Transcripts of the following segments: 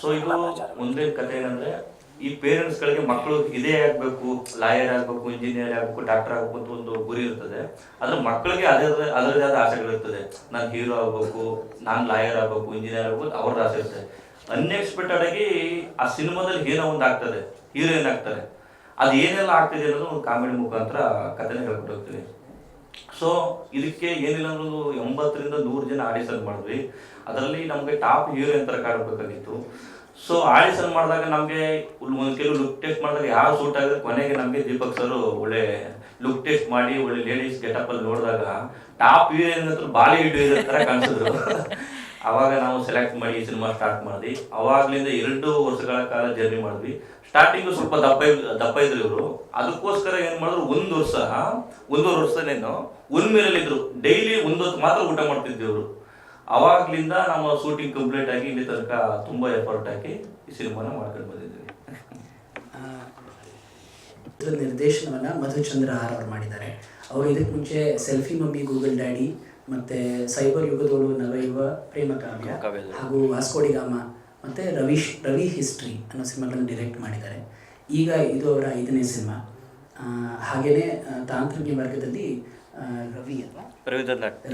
So ಇದು ಒಂದೇ ಕತೆ ಏನಂದ್ರೆ ಈ ಪೇರೆಂಟ್ಸ್ ಗಳಿಗೆ ಮಕ್ಕಳು ಇದೇ ಆಗ್ಬೇಕು ಲಾಯರ್ ಆಗ್ಬೇಕು ಇಂಜಿನಿಯರ್ ಆಗ್ಬೇಕು ಡಾಕ್ಟರ್ ಆಗ್ಬೇಕು ಅಂತ ಒಂದು ಗುರಿ ಇರ್ತದೆ. ಆದ್ರೆ ಮಕ್ಕಳಿಗೆ ಅದೇ ಅದರದೇ ಆದ ಆಸೆಗಳಿರ್ತದೆ ನಾನು ಹೀರೋ ಆಗ್ಬೇಕು, ನಾನು ಲಾಯರ್ ಆಗ್ಬೇಕು ಇಂಜಿನಿಯರ್ ಆಗ್ಬೇಕು ಅವ್ರದ್ದು ಆಸೆ ಇರ್ತದೆ. ಅನ್ಎಕ್ಸ್ಪೆಕ್ಟೆಡ್ ಆಗಿ ಆ ಸಿನಿಮಾದಲ್ಲಿ ಏನೋ ಒಂದು ಆಗ್ತದೆ ಹೀರೋಯಿನ್ ಆಗ್ತಾರೆ. ಅದು ಏನೆಲ್ಲ ಆಗ್ತಿದೆ ಅನ್ನೋದು ಒಂದು ಕಾಮಿಡಿ ಮುಖಾಂತರ ಕಥೆನ ಹೇಳ್ಕೊಟ್ಟು ಹೋಗ್ತೀವಿ. ಸೊ ಇದಕ್ಕೆ ಏನಿಲ್ಲ ಅನ್ನೋದು ಎಂಬತ್ತರಿಂದ ನೂರು ಜನ ಆಡಿಷನ್ ಮಾಡಿದ್ವಿ. ಅದರಲ್ಲಿ ನಮಗೆ ಟಾಪ್ ಹೀರೋ ಅಂತ ಕಾಡಬೇಕಾಗಿತ್ತು ಸೊ ಆಡಿಷನ್ ಮಾಡಿದಾಗ ನಮಗೆ ಒಂದು ಕೆಲವು ಲುಕ್ ಟೆಸ್ಟ್ ಮಾಡಿದಾಗ ಯಾರು ಸೂಟ್ ಆಗಿದೆ ಕೊನೆಗೆ ನಮಗೆ ದೀಪಕ್ ಸರ್ ಒಳ್ಳೆ ಲುಕ್ ಟೆಸ್ಟ್ ಮಾಡಿ ಒಳ್ಳೆ ಲೇಡೀಸ್ ಗೆಟಪ್ ಅಲ್ಲಿ ನೋಡಿದಾಗ ಟಾಪ್ ಹೀರೋಯಿನ್ ಹತ್ರ ಬಾಲಿವುಡ್ ಹೀರೋ ತರ ಕಾಣಿಸಿದ್ರು. ಅವಾಗ ನಾವು ಸೆಲೆಕ್ಟ್ ಮಾಡಿ ಸಿನಿಮಾ ಸ್ಟಾರ್ಟ್ ಮಾಡಿದ್ವಿ. ಅವಾಗ್ಲಿಂದ ಎರಡು ವರ್ಷಗಳ ಕಾಲ ಜರ್ನಿ ಮಾಡಿದ್ವಿ. ಸ್ಟಾರ್ಟಿಂಗ್ ಸ್ವಲ್ಪ ದಪ್ಪ ದಪ್ಪ ಇದ್ರು ಇವರು. ಅದಕ್ಕೋಸ್ಕರ ಏನು ಮಾಡಿದ್ರು, ಒಂದು ವರ್ಷ, ಒಂದೂವರೆ ವರ್ಷನೇನು ಒಂದ್ ಇದ್ರು ಡೈಲಿ ಒಂದ್ ಹೊತ್ತು ಮಾತ್ರ ಊಟ ಮಾಡ್ತಿದ್ವಿ ಇವರು. ಅವಾಗ್ಲಿಂದ ನಮ್ಮ ಶೂಟಿಂಗ್ ಕಂಪ್ಲೀಟ್ ಆಗಿ ಇಲ್ಲಿ ತನಕ ತುಂಬಾ ಎಫರ್ಟ್ ಹಾಕಿ ಈ ಸಿನಿಮಾನ ಮಾಡ್ಕೊಂಡು ಬಂದಿದ್ದೀವಿ ನಿರ್ದೇಶನವನ್ನ ಮಧುಚಂದ್ರ ಆರ್ ಅವರು ಮಾಡಿದ್ದಾರೆ. ಅವರು ಇದಕ್ಕೆ ಮುಂಚೆ ಸೆಲ್ಫಿ ಮಮ್ಮಿ ಗೂಗಲ್ ಡ್ಯಾಡಿ ಮತ್ತೆ ಸೈಬರ್ ಯುಗದೋಳು ನವಯುವ ಪ್ರೇಮ ಕಾವ್ಯ ಹಾಗೂ ವಾಸ್ಕೋಡಿಗಾಮ ಮತ್ತೆ ರವೀಶ್ ರವಿ ಹಿಸ್ಟ್ರಿ ಅನ್ನೋ ಸಿನಿಮಾಗಳನ್ನು ಡೈರೆಕ್ಟ್ ಮಾಡಿದ್ದಾರೆ. ಈಗ ಇದು ಅವರ ಐದನೇ ಸಿನಿಮಾ. ಹಾಗೇನೇ ಹಾಗೇನೆ ತಾಂತ್ರಿಕ ವರ್ಗದಲ್ಲಿ ರವಿ ಅಲ್ವಾ?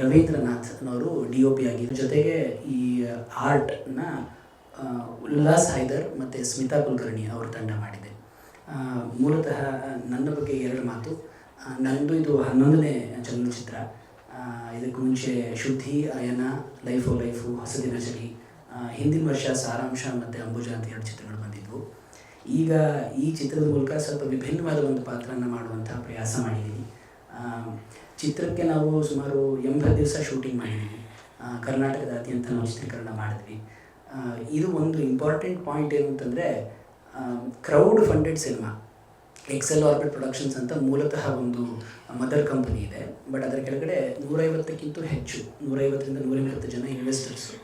ರವೀಂದ್ರನಾಥ್. ಅನ್ನೋರು ಡಿ ಒ ಪಿ ಆಗಿ ಜೊತೆಗೆ ಈ ಆರ್ಟ್ನ ಉಲ್ಲಾಸ್ ಹೈದರ್ ಮತ್ತು ಸ್ಮಿತಾ ಕುಲಕರ್ಣಿ ಅವ್ರ ತಂಡ ಮಾಡಿದೆ. ಮೂಲತಃ ನನ್ನ ಬಗ್ಗೆ ಎರಡು ಮಾತು. ನಂದು ಇದು ಹನ್ನೊಂದನೇ ಚಲನಚಿತ್ರ. ಇದಕ್ಕೆ ಮುಂಚೆ ಶುದ್ಧಿ ಅಯನ ಲೈಫು ಲೈಫು ಹೊಸ ದಿನಚರಿ ಆ, ಹಿಂದಿನ ವರ್ಷ ಸಾರಾಂಶ ಮತ್ತು ಅಂಬುಜ ಅಂತ ಎರಡು ಚಿತ್ರಗಳು ಬಂದಿದ್ವು. ಈಗ ಈ ಚಿತ್ರದ ಮೂಲಕ ಸ್ವಲ್ಪ ವಿಭಿನ್ನವಾದ ಒಂದು ಪಾತ್ರನ ಮಾಡುವಂಥ ಪ್ರಯಾಸ ಮಾಡಿದ್ದೀನಿ ಚಿತ್ರಕ್ಕೆ ನಾವು ಸುಮಾರು ಎಂಬತ್ತು ದಿವಸ ಶೂಟಿಂಗ್ ಮಾಡಿದ್ದೀವಿ ಕರ್ನಾಟಕದ ಕರ್ನಾಟಕದಾದ್ಯಂತ ನಾವು ಚಿತ್ರೀಕರಣ ಮಾಡಿದ್ವಿ. ಇದು ಒಂದು ಇಂಪಾರ್ಟೆಂಟ್ ಪಾಯಿಂಟ್ ಏನು ಅಂತಂದರೆ crowd funded cinema Excel Orbit productions ಅಂತ ಮೂಲತಃ ಒಂದು ಮದರ್ ಕಂಪನಿ ಇದೆ. ಬಟ್ ಅದರ ಕೆಳಗಡೆ ನೂರೈವತ್ತಕ್ಕಿಂತ ಹೆಚ್ಚು, ನೂರೈವತ್ತರಿಂದ ನೂರೈವತ್ತು ಜನ ಇನ್ವೆಸ್ಟರ್ಸು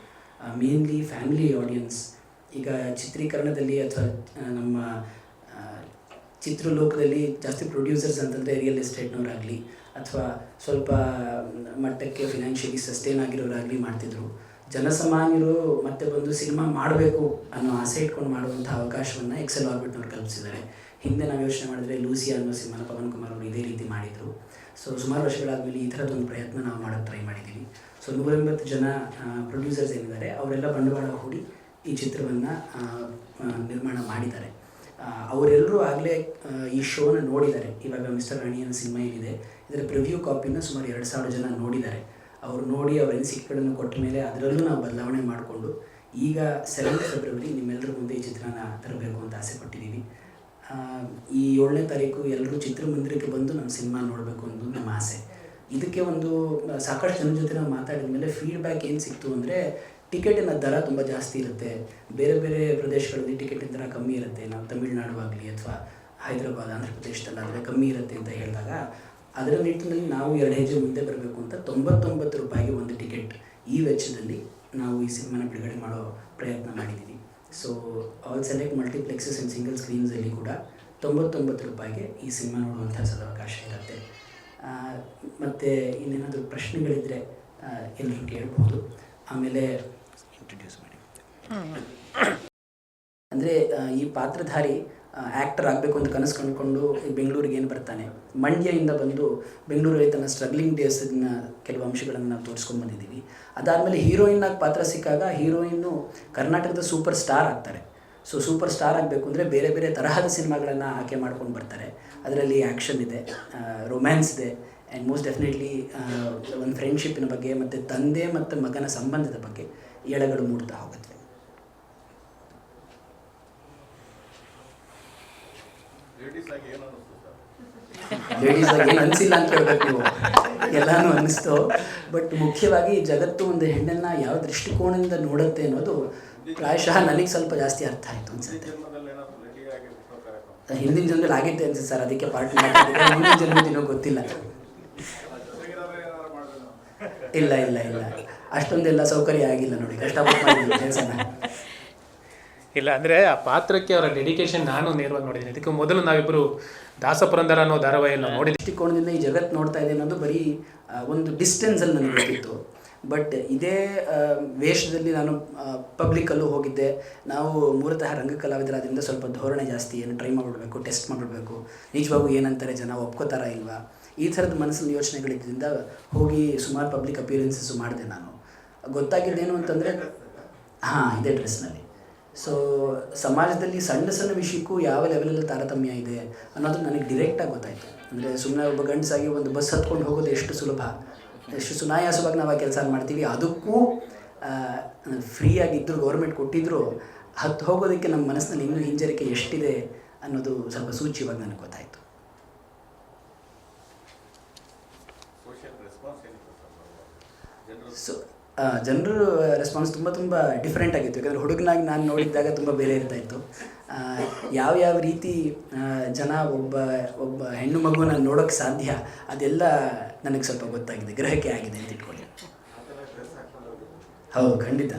ಮೇನ್ಲಿ ಫ್ಯಾಮಿಲಿ ಆಡಿಯನ್ಸ್ ಈಗ ಚಿತ್ರೀಕರಣದಲ್ಲಿ ಅಥವಾ ನಮ್ಮ ಚಿತ್ರಲೋಕದಲ್ಲಿ ಜಾಸ್ತಿ ಪ್ರೊಡ್ಯೂಸರ್ಸ್ ಅಂತಂದರೆ ರಿಯಲ್ ಎಸ್ಟೇಟ್ನವರಾಗಲಿ ಅಥವಾ ಸ್ವಲ್ಪ ಮಟ್ಟಕ್ಕೆ ಫಿನಾನ್ಷಿಯಲಿ ಸಸ್ಟೈನ್ ಆಗಿರೋರಾಗಲಿ ಮಾಡ್ತಿದ್ರು. ಜನಸಾಮಾನ್ಯರು ಮತ್ತೆ ಬಂದು ಸಿನಿಮಾ ಮಾಡಬೇಕು ಅನ್ನೋ ಆಸೆ ಇಟ್ಕೊಂಡು ಮಾಡುವಂಥ ಅವಕಾಶವನ್ನು ಎಕ್ಸೆಲ್ ಆರ್ಬಿಟ್ನವ್ರು ಕಲ್ಪಿಸಿದ್ದಾರೆ. ಹಿಂದೆ ನಾವು ಯೋಚನೆ ಮಾಡಿದ್ರೆ ಲೂಸಿ ಸಿನಿಮಾನ ಪವನ್ ಕುಮಾರ್ ಅವರು ಇದೇ ರೀತಿ ಮಾಡಿದರು. ಸೊ ಸುಮಾರು ವರ್ಷಗಳಾದಮೇಲೆ ಈ ಥರದ್ದೊಂದು ಪ್ರಯತ್ನ ನಾವು ಮಾಡೋಕ್ಕೆ ಟ್ರೈ ಮಾಡಿದ್ದೀವಿ ಸೊ ನೂರೆಂಬತ್ತು ಜನ ಪ್ರೊಡ್ಯೂಸರ್ಸ್ ಏನಿದ್ದಾರೆ, ಅವರೆಲ್ಲ ಬಂಡವಾಳ ಹೂಡಿ ಈ ಚಿತ್ರವನ್ನು ನಿರ್ಮಾಣ ಮಾಡಿದ್ದಾರೆ. ಅವರೆಲ್ಲರೂ ಆಗಲೇ ಈ ಶೋನ ನೋಡಿದ್ದಾರೆ. ಇವಾಗ ಮಿಸ್ಟರ್ ರಾಣಿ ಅನ್ನೋ ಸಿನಿಮಾ ಏನಿದೆ, ಇದರ ಪ್ರಿವ್ಯೂ ಕಾಪಿನ ಸುಮಾರು ಎರಡು ಸಾವಿರ ಜನ ನೋಡಿದ್ದಾರೆ. ಅವರು ನೋಡಿ, ಅವರ ಅನಿಸಿಕೆಗಳನ್ನು ಕೊಟ್ಟ ಮೇಲೆ ಅದರಲ್ಲೂ ನಾವು ಬದಲಾವಣೆ ಮಾಡಿಕೊಂಡು ಈಗ ಸೆವೆಂತ್ ಫೆಬ್ರವರಿ ನಿಮ್ಮೆಲ್ಲರ ಮುಂದೆ ಈ ಚಿತ್ರನ ತರಬೇಕು ಅಂತ ಆಸೆ ಪಟ್ಟಿದ್ದೀವಿ. ಈ ಏಳನೇ ತಾರೀಕು ಎಲ್ಲರೂ ಚಿತ್ರಮಂದಿರಕ್ಕೆ ಬಂದು ನಮ್ಮ ಸಿನಿಮಾ ನೋಡಬೇಕು ಅನ್ನೋದು ನಮ್ಮ ಆಸೆ. ಇದಕ್ಕೆ ಒಂದು ಸಾಕಷ್ಟು ಜನ ಜೊತೆ ನಾವು ಮಾತಾಡಿದ ಮೇಲೆ ಫೀಡ್ಬ್ಯಾಕ್ ಏನು ಸಿಕ್ತು ಅಂದರೆ ಟಿಕೆಟಿನ ದರ ತುಂಬ ಜಾಸ್ತಿ ಇರುತ್ತೆ. ಬೇರೆ ಬೇರೆ ಪ್ರದೇಶಗಳಲ್ಲಿ ಟಿಕೆಟಿನ ದರ ಕಮ್ಮಿ ಇರುತ್ತೆ. ನಾವು ತಮಿಳುನಾಡು ಆಗಲಿ ಅಥವಾ ಹೈದರಾಬಾದ್, ಆಂಧ್ರ ಪ್ರದೇಶದಲ್ಲಾದರೆ ಕಮ್ಮಿ ಇರುತ್ತೆ ಅಂತ ಹೇಳಿದಾಗ ಅದರ ನಿಟ್ಟಿನಲ್ಲಿ ನಾವು ಎರಡು ಹೆಜ್ಜೆ ಮುಂದೆ ಬರಬೇಕು ಅಂತ ತೊಂಬತ್ತೊಂಬತ್ತು ರೂಪಾಯಿಗೆ ಒಂದು ಟಿಕೆಟ್ ಈ ವೆಚ್ಚದಲ್ಲಿ ನಾವು ಈ ಸಿನಿಮಾನ ಬಿಡುಗಡೆ ಮಾಡೋ ಪ್ರಯತ್ನ ಮಾಡಿದ್ದೀವಿ so all select multiplexes and single ಸ್ಕ್ರೀನ್ಸಲ್ಲಿ ಕೂಡ ತೊಂಬತ್ತೊಂಬತ್ತು ರೂಪಾಯಿಗೆ ಈ ಸಿನಿಮಾ ನೋಡುವಂಥ ಸದಾವಕಾಶ ಇರುತ್ತೆ. ಮತ್ತು ಇನ್ನೇನಾದರೂ ಪ್ರಶ್ನೆಗಳಿದ್ದರೆ ಎಲ್ಲರೂ ಕೇಳ್ಬೋದು. ಆಮೇಲೆ ಇಂಟ್ರೊಡ್ಯೂಸ್ ಮಾಡಿ. ಅಂದರೆ ಈ ಪಾತ್ರಧಾರಿ ಆ್ಯಕ್ಟರ್ ಆಗಬೇಕು ಅಂತ ಕನಸು ಕಂಡುಕೊಂಡು ಬೆಂಗಳೂರಿಗೆ ಏನು ಬರ್ತಾನೆ? ಮಂಡ್ಯದಿಂದ ಬಂದು ಬೆಂಗಳೂರಲ್ಲಿ ತನ್ನ ಸ್ಟ್ರಗ್ಲಿಂಗ್ ಡೇಸನ್ನ ಕೆಲವು ಅಂಶಗಳನ್ನು ನಾವು ತೋರಿಸ್ಕೊಂಡು ಬಂದಿದ್ದೀವಿ. ಅದಾದಮೇಲೆ ಹೀರೋಯಿನ್ ಆಗಿ ಪಾತ್ರ ಸಿಕ್ಕಾಗ ಹೀರೋಯಿನ್ನು ಕರ್ನಾಟಕದ ಸೂಪರ್ ಸ್ಟಾರ್ ಆಗ್ತಾರೆ. ಸೊ ಸೂಪರ್ ಸ್ಟಾರ್ ಆಗಬೇಕು ಅಂದರೆ ಬೇರೆ ಬೇರೆ ತರಹದ ಸಿನಿಮಾಗಳನ್ನು ಆಯ್ಕೆ ಮಾಡ್ಕೊಂಡು ಬರ್ತಾರೆ. ಅದರಲ್ಲಿ ಆ್ಯಕ್ಷನ್ ಇದೆ ರೊಮ್ಯಾನ್ಸ್ ಇದೆ ಆ್ಯಂಡ್ ಮೋಸ್ಟ್ ಡೆಫಿನೆಟ್ಲಿ ಒಂದು ಫ್ರೆಂಡ್ಶಿಪ್ಪಿನ ಬಗ್ಗೆ ಮತ್ತು ತಂದೆ ಮತ್ತು ಮಗನ ಸಂಬಂಧದ ಬಗ್ಗೆ ಎಳೆಗಳು ಮೂಡ್ತಾ ಹೋಗುತ್ತೆ. ಲೇಡೀಸ್ ಅನಿಸಿಲ್ಲ ಅಂತ ಹೇಳ್ಬೇಕು ನೀವು. ಎಲ್ಲಾನು ಅನ್ನಿಸ್ತು. ಬಟ್ ಮುಖ್ಯವಾಗಿ ಜಗತ್ತು ಒಂದು ಹೆಣ್ಣನ್ನು ಯಾವ ದೃಷ್ಟಿಕೋನದಿಂದ ನೋಡುತ್ತೆ ಅನ್ನೋದು ಪ್ರಾಯಶಃ ನನಗೆ ಸ್ವಲ್ಪ ಜಾಸ್ತಿ ಅರ್ಥ ಆಯಿತು ಅನ್ಸುತ್ತೆ. ಹಿಂದಿನ ಜನ್ಮದಲ್ಲಿ ಆಗಿತ್ತೆ ಅನ್ಸುತ್ತೆ ಸರ್. ಅದಕ್ಕೆ ಪಾರ್ಟಿ ಮುಂದಿನ ಜನ್ಮದಿನೋ ಗೊತ್ತಿಲ್ಲ. ಇಲ್ಲ ಇಲ್ಲ ಇಲ್ಲ. ಅಷ್ಟೊಂದೆಲ್ಲ ಸೌಕರ್ಯ ಆಗಿಲ್ಲ ನೋಡಿ. ಕಷ್ಟಪಟ್ಟು ಕೆಲಸ ಕೆಲಸನ. ಇಲ್ಲ ಅಂದರೆ ಆ ಪಾತ್ರಕ್ಕೆ ಅವರ ಡೆಡಿಕೇಶನ್ ನಾನು ನೇರವಾಗಿ ನೋಡಿದ್ದೀನಿ. ಇದಕ್ಕೆ ಮೊದಲು ನಾವಿಬ್ಬರು ದಾಸಪುರಂದರ ಅನ್ನೋ ಧಾರಾವಾಹಿಯನ್ನು ನೋಡಿ ದೃಷ್ಟಿಕೋನದಿಂದ ಈ ಜಗತ್ತು ನೋಡ್ತಾ ಇದೆ ಅನ್ನೋದು ಬರೀ ಒಂದು ಡಿಸ್ಟೆನ್ಸಲ್ಲಿ ನನಗೆ ಗೊತ್ತಿತ್ತು. ಬಟ್ ಇದೇ ವೇಷದಲ್ಲಿ ನಾನು ಪಬ್ಲಿಕಲ್ಲೂ ಹೋಗಿದ್ದೆ. ನಾವು ಮೂಲತಃ ರಂಗಕಲಾವಿದರಾದ್ರಿಂದ ಸ್ವಲ್ಪ ಧೋರಣೆ ಜಾಸ್ತಿ ಏನು ಟ್ರೈ ಮಾಡಿಬಿಡ್ಬೇಕು ಟೆಸ್ಟ್ ಮಾಡಿಬಿಡ್ಬೇಕು. ನಿಜವಾಗೂ ಏನಂತಾರೆ ಜನ ಒಪ್ಕೋತಾರಾ ಇಲ್ವಾ? ಈ ಥರದ ಮನಸ್ಸಿನ ಯೋಚನೆಗಳಿದ್ದರಿಂದ ಹೋಗಿ ಸುಮಾರು ಪಬ್ಲಿಕ್ ಅಪಿಯರೆನ್ಸಸ್ಸು ಮಾಡಿದೆ ನಾನು. ಗೊತ್ತಾಗಿದ್ದೇನು ಅಂತಂದರೆ ಹಾಂ ಇದೇ ಡ್ರೆಸ್ನಲ್ಲಿ ಸೊ ಸಮಾಜದಲ್ಲಿ ಸಣ್ಣ ಸಣ್ಣ ವಿಷಯಕ್ಕೂ ಯಾವ ಲೆವೆಲಲ್ಲಿ ತಾರತಮ್ಯ ಇದೆ ಅನ್ನೋದು ನನಗೆ ಡಿರೆಕ್ಟಾಗಿ ಗೊತ್ತಾಯಿತು. ಅಂದರೆ ಸುಮ್ಮನೆ ಒಬ್ಬ ಗಂಡಸಾಗಿ ಒಂದು ಬಸ್ ಹತ್ಕೊಂಡು ಹೋಗೋದು ಎಷ್ಟು ಸುಲಭ? ಎಷ್ಟು ಸುನಾಯಾಸವಾಗಿ ನಾವು ಆ ಕೆಲಸ ಮಾಡ್ತೀವಿ? ಅದಕ್ಕೂ ಫ್ರೀಯಾಗಿದ್ದರು ಗೌರ್ಮೆಂಟ್ ಕೊಟ್ಟಿದ್ದರು ಹತ್ತು ಹೋಗೋದಕ್ಕೆ ನಮ್ಮ ಮನಸ್ಸಿನಲ್ಲಿ ಇನ್ನೂ ಹಿಂಜರಿಕೆ ಎಷ್ಟಿದೆ ಅನ್ನೋದು ಸ್ವಲ್ಪ ಸೂಚ್ಯವಾಗಿ ನನಗೆ ಗೊತ್ತಾಯಿತು. ಸೊ ಜನರು ರೆಸ್ಪಾನ್ಸ್ ತುಂಬ ತುಂಬ ಡಿಫ್ರೆಂಟ್ ಆಗಿತ್ತು. ಯಾಕಂದರೆ ಹುಡುಗನಾಗಿ ನಾನು ನೋಡಿದ್ದಾಗ ತುಂಬ ಬೇರೆ ಇರ್ತಾ ಇತ್ತು. ಯಾವ ಯಾವ ರೀತಿ ಜನ ಒಬ್ಬ ಒಬ್ಬ ಹೆಣ್ಣು ಮಗುವನ್ನ ನೋಡೋಕ್ಕೆ ಸಾಧ್ಯ, ಅದೆಲ್ಲ ನನಗೆ ಸ್ವಲ್ಪ ಗೊತ್ತಾಗಿದೆ, ಗ್ರಹಕ್ಕೆ ಆಗಿದೆ ಅಂತ ಇಟ್ಕೊಳ್ಳಿ ಹೌದು, ಖಂಡಿತ.